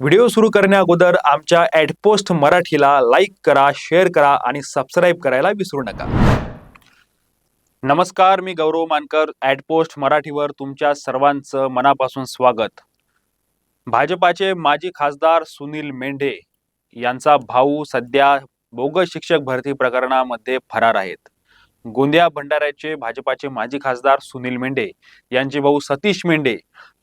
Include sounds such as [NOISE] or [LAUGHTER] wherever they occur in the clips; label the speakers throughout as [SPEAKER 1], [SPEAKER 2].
[SPEAKER 1] Video सुरू करण्या अगोदर आमच्या ॲडपोस्ट मराठीला लाईक करा शेअर करा आणि सबस्क्राईब करायला विसरू नका. नमस्कार मी गौरव मानकर ॲडपोस्ट मराठीवर तुमच्या सर्वांचं मनापासून स्वागत. भाजपाचे माजी खासदार सुनील मेंढे यांचा भाऊ सध्या बोगस शिक्षक भरती प्रकरणामध्ये फरार आहेत. गोंदिया भंडाऱ्याचे भाजपाचे माजी खासदार सुनील मेंढे यांचे भाऊ सतीश मेंढे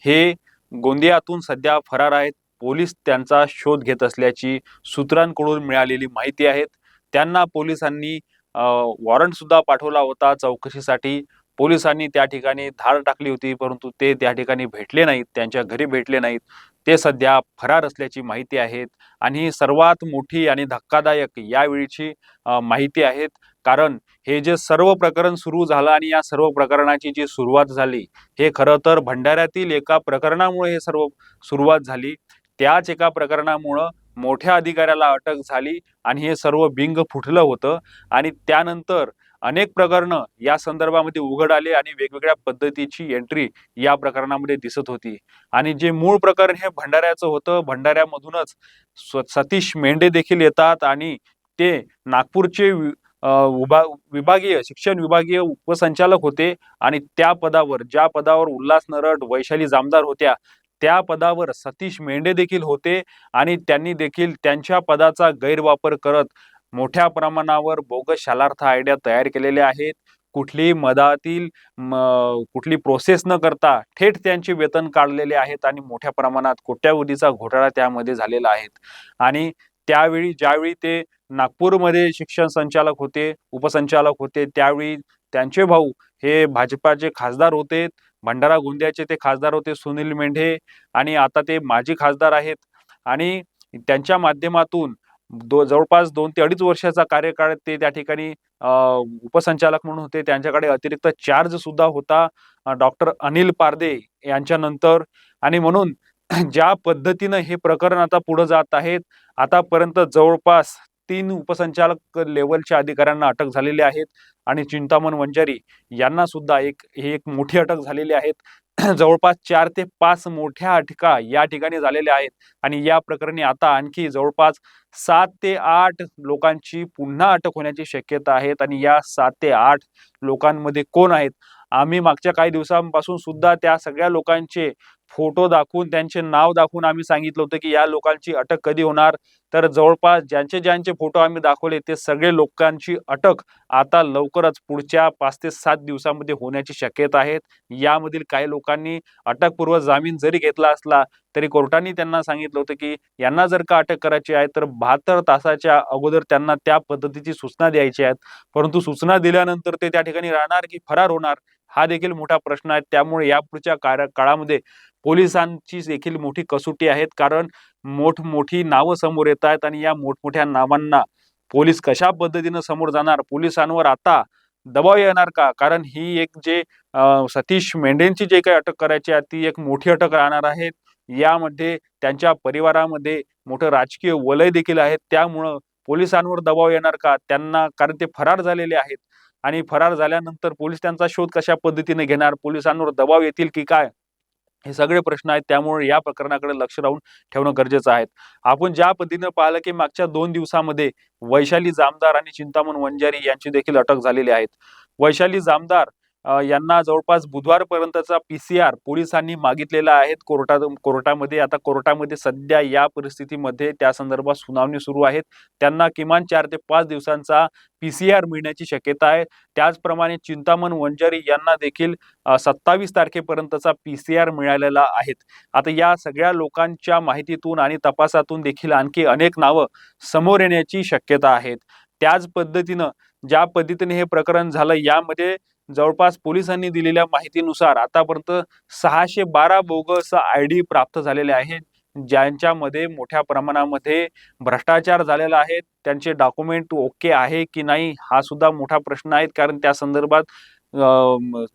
[SPEAKER 1] हे गोंदियातून सध्या फरार आहेत. पोलीस त्यांचा शोध घेत असल्याची सूत्रांकडून मिळालेली माहिती आहेत. त्यांना पोलिसांनी वॉरंटसुद्धा पाठवला होता चौकशीसाठी. पोलिसांनी त्या ठिकाणी धाड टाकली होती परंतु ते त्या ठिकाणी भेटले नाहीत त्यांच्या घरी भेटले नाहीत. ते सध्या फरार असल्याची माहिती आहेत आणि ही सर्वात मोठी आणि धक्कादायक यावेळीची माहिती आहेत. कारण हे जे सर्व प्रकरण सुरू झालं आणि या सर्व प्रकरणाची जी सुरुवात झाली हे खरं तर भंडाऱ्यातील एका प्रकरणामुळे हे सर्व सुरुवात झाली. त्याच एका प्रकरणामुळं मोठ्या अधिकाऱ्याला अटक झाली आणि हे सर्व बिंग फुटलं होतं. आणि त्यानंतर अनेक प्रकरणं या संदर्भामध्ये उघड आले आणि वेगवेगळ्या पद्धतीची एंट्री या प्रकरणामध्ये दिसत होती. आणि जे मूळ प्रकरण हे भंडाऱ्याचं होतं भंडाऱ्यामधूनच सतीश मेंढे देखील येतात आणि ते नागपूरचे उभा विभागीय शिक्षण विभागीय उपसंचालक होते. आणि त्या पदावर ज्या पदावर उल्हास नरट वैशाली जामदार होत्या त्या पदावर सतीश मेंढे देखील होते आणि त्यांनी देखील त्यांच्या पदाचा गैरवापर करत मोठ्या प्रमाणावर बोगस शालार्थ आयडिया तयार केलेल्या आहेत. कुठलीही मदातील म, कुठली प्रोसेस न करता थेट त्यांचे वेतन काढलेले आहेत आणि मोठ्या प्रमाणात कोट्यावधीचा घोटाळा त्यामध्ये झालेला आहे. आणि त्यावेळी ज्यावेळी ते नागपूरमध्ये शिक्षण संचालक होते उपसंचालक होते त्यावेळी त्यांचे भाऊ हे भाजपाचे खासदार होते. भंडारा गोंदियाचे ते खासदार होते सुनील मेंढे आणि आता ते माजी खासदार आहेत. आणि त्यांच्या माध्यमातून दो जवळपास दोन ते अडीच वर्षाचा कार्यकाळ ते त्या ठिकाणी उपसंचालक म्हणून होते. त्यांच्याकडे अतिरिक्त चार्ज सुद्धा होता डॉक्टर अनिल पारदे यांच्या नंतर आणि म्हणून ज्या पद्धतीनं हे प्रकरण आता पुढे जात आहेत आतापर्यंत जवळपास तीन उपसंचालक लेवलच्या अधिकाऱ्यांना अटक झालेली आहेत आणि चिंतामण वंजारी यांना सुद्धा एक ही एक मोठी अटक झालेली आहेत [CLEARS THROAT] जवळपास चार ते पाच मोठ्या अटका या ठिकाणी झालेल्या आहेत आणि या प्रकरणी आता आणखी जवळपास सात ते आठ लोकांची पुन्हा अटक होण्याची शक्यता आहेत आणि या सात ते आठ लोकांमध्ये कोण आहेत? आम्ही मागच्या काही दिवसांपासून सुद्धा त्या सगळ्या लोकांचे फोटो दाखवून त्यांचे नाव दाखवून आम्ही सांगितलं होतं की या लोकांची अटक कधी होणार? तर जवळपास ज्यांचे ज्यांचे फोटो आम्ही दाखवले ते सगळे लोकांची अटक आता लवकरच पुढच्या पाच ते सात दिवसामध्ये होण्याची शक्यता आहेत यामधील काही लोकांनी अटकपूर्व जामीन जरी घेतला असला तरी कोर्टाने त्यांना सांगितलं होतं की यांना जर का अटक करायची आहे तर बहात्तर तासाच्या अगोदर त्यांना त्या पद्धतीची सूचना द्यायची आहेत परंतु सूचना दिल्यानंतर ते त्या ठिकाणी राहणार की फरार होणार? हा देखील मोठा प्रश्न आहे. त्यामुळे यापुढच्या कार्य काळामध्ये पोलिसांची देखील मोठी कसोटी आहेत. कारण मोठमोठी नावं समोर येत आहेत आणि या मोठमोठ्या नावांना पोलीस कशा पद्धतीनं समोर जाणार? पोलिसांवर आता दबाव येणार का? कारण ही एक जे सतीश मेंढेंची जे काही अटक करायची आहे ती एक मोठी अटक राहणार आहे. यामध्ये त्यांच्या परिवारामध्ये मोठं राजकीय वलय देखील आहे त्यामुळं पोलिसांवर दबाव येणार का? त्यांना कारण ते फरार झालेले आहेत. आणि फरार झाल्यानंतर पोलीस त्यांचा शोध कशा पद्धतीने घेणार? पोलिसांवर दबाव येतील की काय? हे सगळे प्रश्न आहेत. त्यामुळे या प्रकरणाकडे लक्ष राहून ठेवणं गरजेचं आहे. आपण ज्या पद्धतीनं पाहिलं की मागच्या दोन दिवसामध्ये वैशाली जामदार आणि चिंतामण वंजारी यांची देखील अटक झालेली आहेत वैशाली जामदार यांना जवळपास बुधवारपर्यंतचा पी सी आर पोलिसांनी मागितलेला आहे. कोर्टात कोर्टामध्ये आता कोर्टामध्ये सध्या या परिस्थितीमध्ये त्या संदर्भात सुनावणी सुरू आहेत. त्यांना किमान चार ते पाच दिवसांचा पी सी आर मिळण्याची शक्यता आहे. त्याचप्रमाणे चिंतामण वंजारी यांना देखील सत्तावीस तारखेपर्यंतचा पी सी आर मिळालेला आहेत. आता या सगळ्या लोकांच्या माहितीतून आणि तपासातून देखील आणखी अनेक नावं समोर येण्याची शक्यता आहेत. त्याच पद्धतीनं ज्या पद्धतीने हे प्रकरण झालं यामध्ये जवळपास पोलिसांनी दिलेल्या माहितीनुसार आतापर्यंत सहाशे बारा बोगस आय डी प्राप्त झालेले आहेत. ज्यांच्यामध्ये मोठ्या प्रमाणामध्ये भ्रष्टाचार झालेला आहे. त्यांचे डॉक्युमेंट ओके आहे की नाही हा सुद्धा मोठा प्रश्न आहे कारण त्या संदर्भात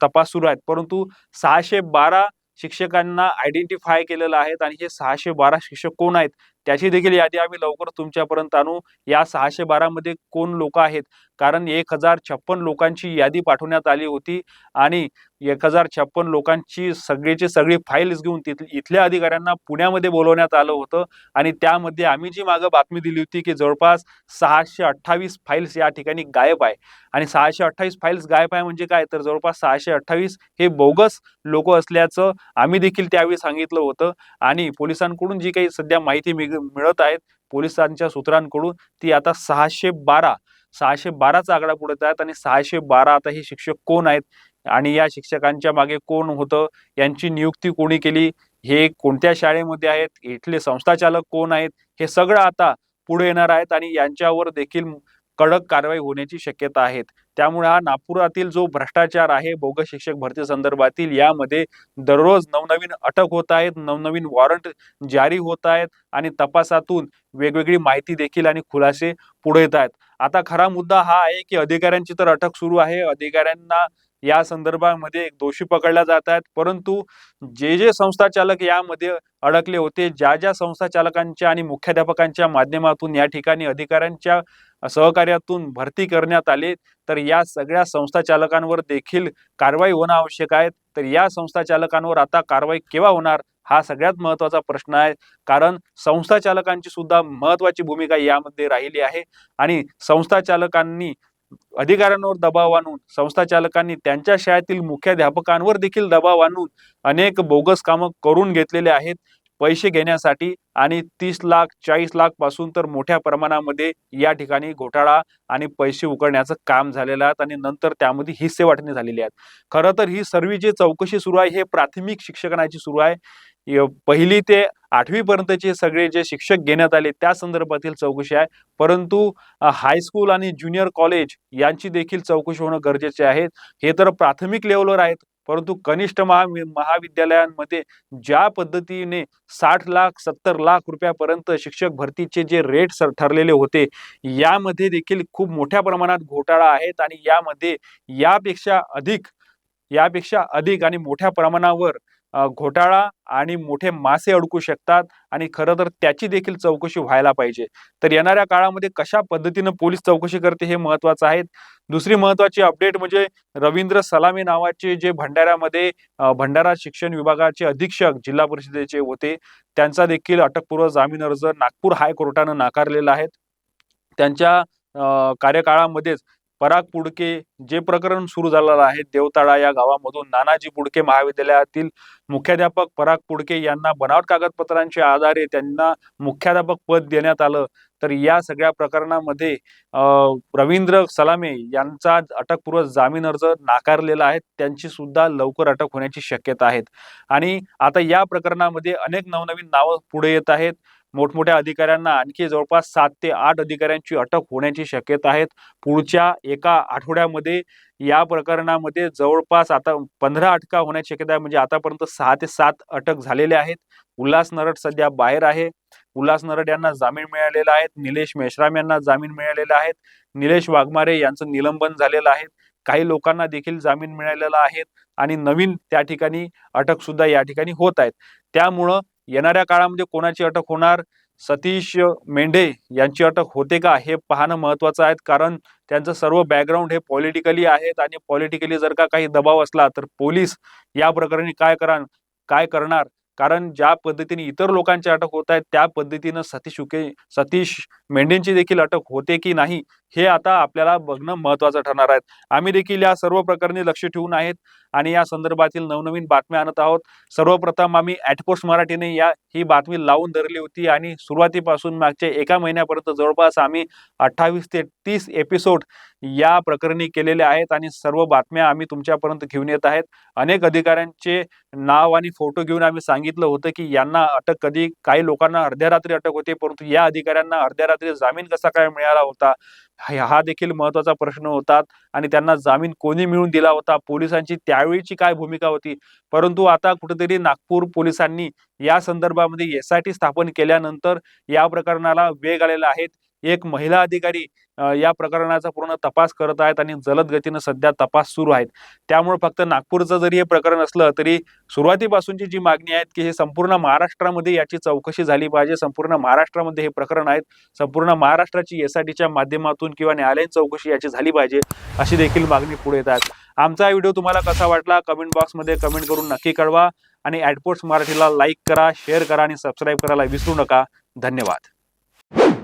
[SPEAKER 1] तपास सुरू आहेत. परंतु सहाशे बारा शिक्षकांना आयडेंटिफाय केलेलं आहेत आणि हे सहाशे बारा शिक्षक कोण आहेत? त्याची देखील यादी आम्ही लवकर तुमच्यापर्यंत आणू. या सहाशे बारामध्ये कोण लोक आहेत? कारण एक हजार छप्पन लोकांची यादी पाठवण्यात आली होती आणि एक हजार छप्पन लोकांची सगळीची सगळी फाईल्स घेऊन तिथ इथल्या अधिकाऱ्यांना पुण्यामध्ये बोलवण्यात आलं होतं आणि त्यामध्ये आम्ही जी मागं बातमी दिली होती की जवळपास सहाशे अठ्ठावीस फाईल्स या ठिकाणी गायब आहे. आणि सहाशे अठ्ठावीस फाईल्स गायब आहे म्हणजे काय? तर जवळपास सहाशे अठ्ठावीस हे बोगस लोक असल्याचं आम्ही देखील त्यावेळी सांगितलं होतं आणि पोलिसांकडून जी काही सध्या माहिती मिळ मिळत आहेत पोलिसांच्या सूत्रांकडून ती आता सहाशे बारा सहाशे बाराचा आकडा पुढे आहेत आणि सहाशे बारा आता हे शिक्षक कोण आहेत आणि या शिक्षकांच्या मागे कोण होतं यांची नियुक्ती कोणी केली हे कोणत्या शाळेमध्ये आहेत इथले संस्थाचालक कोण आहेत हे सगळं आता पुढे येणार आहेत आणि यांच्यावर देखील कडक कारवाई होण्याची शक्यता आहेत. त्यामुळे हा नागपुरातील जो भ्रष्टाचार आहे बोगस शिक्षक भरती संदर्भातील यामध्ये दररोज नवनवीन अटक होत आहेत नवनवीन वॉरंट जारी होत आहेत आणि तपासातून वेगवेगळी माहिती देखील आणि खुलासे पुढे येत आहेत. आता खरा मुद्दा हा आहे की अधिकाऱ्यांची तर अटक सुरू आहे. अधिकाऱ्यांना या संदर्भामध्ये दोषी पकडल्या जात आहेत. परंतु जे जे संस्थाचालक यामध्ये अडकले होते ज्या ज्या संस्थाचालकांच्या आणि मुख्याध्यापकांच्या माध्यमातून या ठिकाणी अधिकाऱ्यांच्या सहकार्यातून भरती करण्यात आले. तर या सगळ्या संस्था चालकांवर देखील कारवाई होणं आवश्यक आहे. तर या संस्था चालकांवर आता कारवाई केव्हा होणार हा सगळ्यात महत्त्वाचा प्रश्न आहे. कारण संस्था चालकांची सुद्धा महत्वाची भूमिका यामध्ये राहिली आहे. आणि संस्था चालकांनी अधिकाऱ्यांवर दबाव आणून संस्था चालकांनी त्यांच्या शाळेतील मुख्याध्यापकांवर देखील दबाव आणून अनेक बोगस कामं करून घेतलेले आहेत. पैसे घेण्यासाठी आणि तीस लाख चाळीस लाखपासून तर मोठ्या प्रमाणामध्ये या ठिकाणी घोटाळा आणि पैसे उकळण्याचं काम झालेलं आहे आणि नंतर त्यामध्ये हिस्से वाटणी झालेली आहेत खरं तर ही सर्व जी चौकशी सुरू आहे हे प्राथमिक शिक्षकांची सुरू आहे. पहिली ते आठवीपर्यंतचे सगळे जे शिक्षक घेण्यात आले त्या संदर्भातील चौकशी आहे. परंतु हायस्कूल आणि ज्युनियर कॉलेज यांची देखील चौकशी होणं गरजेचे आहे. हे तर प्राथमिक लेवलवर आहेत. परंतु कनिष्ठ महा महाविद्यालयांमध्ये ज्या पद्धतीने साठ लाख सत्तर लाख रुपयापर्यंत शिक्षक भरतीचे जे रेट ठरलेले होते यामध्ये देखील खूप मोठ्या प्रमाणात घोटाळा आहेत आणि यामध्ये यापेक्षा अधिक यापेक्षा अधिक आणि मोठ्या प्रमाणावर घोटाळा आणि मोठे मासे अडकू शकतात आणि खरं तर त्याची देखील चौकशी व्हायला पाहिजे. तर येणाऱ्या काळामध्ये कशा पद्धतीनं पोलीस चौकशी करते हे महत्वाचं आहे. दुसरी महत्वाची अपडेट म्हणजे रवींद्र सलामी नावाचे जे भंडाऱ्यामध्ये भंडारा शिक्षण विभागाचे अधीक्षक जिल्हा परिषदेचे होते. त्यांचा देखील अटकपूर्व जामीन अर्ज नागपूर हायकोर्टानं नाकारलेला आहे. त्यांच्या कार्यकाळामध्येच पराग पुडके जे प्रकरण सुरू झालेलं आहे देवताळा या गावामधून नानाजी पुडके महाविद्यालयातील मुख्याध्यापक पराग पुडके यांना बनावट कागदपत्रांच्या आधारे त्यांना मुख्याध्यापक पद देण्यात आलं. तर या सगळ्या प्रकरणामध्ये रवींद्र सलामे यांचा अटकपूर्व जामीन अर्ज नाकारलेला आहे. त्यांची सुद्धा लवकर अटक होण्याची शक्यता आहेत आणि आता या प्रकरणामध्ये अनेक नवनवीन नावं पुढे येत आहेत. मोठमोठ्या अधिकाऱ्यांना आणखी जवळपास सात ते आठ अधिकाऱ्यांची अटक होण्याची शक्यता आहेत पुढच्या एका आठवड्यामध्ये या प्रकरणामध्ये जवळपास आता पंधरा अटका होण्याची शक्यता आहे. म्हणजे आतापर्यंत सहा ते सात अटक झालेल्या आहेत. उल्हास नरड सध्या बाहेर आहे. उल्हास नरड यांना जामीन मिळालेला आहे. निलेश मेश्राम यांना जामीन मिळालेला आहे. निलेश वाघमारे यांचं निलंबन झालेलं आहे. काही लोकांना देखील जामीन मिळालेला आहे. आणि नवीन त्या ठिकाणी अटक सुद्धा या ठिकाणी होत आहेत. त्यामुळं येणाऱ्या काळामध्ये कोणाची अटक होणार? सतीश मेंढे यांची अटक होते का? हे पाहणं महत्वाचं आहे कारण त्यांचं सर्व बॅकग्राऊंड हे पॉलिटिकली आहेत आणि पॉलिटिकली जर का काही दबाव असला तर पोलीस या प्रकरणी काय करा काय करणार? कारण ज्या पद्धतीने इतर लोकांची अटक होत आहेत त्या पद्धतीनं सतीश उके सतीश मेंढेंची देखील अटक होते की नाही? हे आता आपल्याला बघणं महत्वाचं ठरणार आहे आम्ही देखील या सर्व प्रकरणी लक्ष ठेवून आहेत आणि या संदर्भातील नवनवीन बातम्या आणत आहोत. सर्वप्रथम आम्ही ॲटपोस्ट मराठीने या ही बातमी लावून धरली होती आणि सुरुवातीपासून मागच्या एका महिन्यापर्यंत जवळपास आम्ही अठ्ठावीस ते तीस एपिसोड या प्रकरणी केलेले आहेत आणि सर्व बातम्या आम्ही तुमच्यापर्यंत घेऊन येत आहेत. अनेक अधिकाऱ्यांचे नाव आणि फोटो घेऊन आम्ही सांगितलं होतं की यांना अटक कधी काही लोकांना अर्ध्या रात्री अटक होते परंतु या अधिकाऱ्यांना अर्ध्या रात्री जामीन कसा काय मिळाला होता? हा देखील महत्त्वाचा प्रश्न होता आणि त्यांना जामीन कोणी मिळून दिला होता? पोलिसांची त्यावेळीची काय भूमिका होती? परंतु आता कुठेतरी नागपूर पोलिसांनी या संदर्भामध्ये एस आय टी स्थापन केल्यानंतर या प्रकरणाला वेग आलेला आहे. एक महिला अधिकारी या प्रकरणाचा पूर्ण तपास करत आहेत आणि जलद गतीनं सध्या तपास सुरू आहेत. त्यामुळे फक्त नागपूरचं जरी हे प्रकरण असलं तरी सुरुवातीपासूनची जी मागणी आहेत की हे संपूर्ण महाराष्ट्रामध्ये याची चौकशी झाली पाहिजे. संपूर्ण महाराष्ट्रामध्ये हे प्रकरण आहेत. संपूर्ण महाराष्ट्राची एस आय टीच्या माध्यमातून किंवा न्यायालयीन चौकशी याची झाली पाहिजे अशी देखील मागणी पुढे येत आहेत. आमचा व्हिडिओ तुम्हाला कसा वाटला कमेंट बॉक्समध्ये कमेंट करून नक्की कळवा आणि ॲडपोर्ट्स मराठीला लाईक करा शेअर करा आणि सबस्क्राईब करायला विसरू नका. धन्यवाद.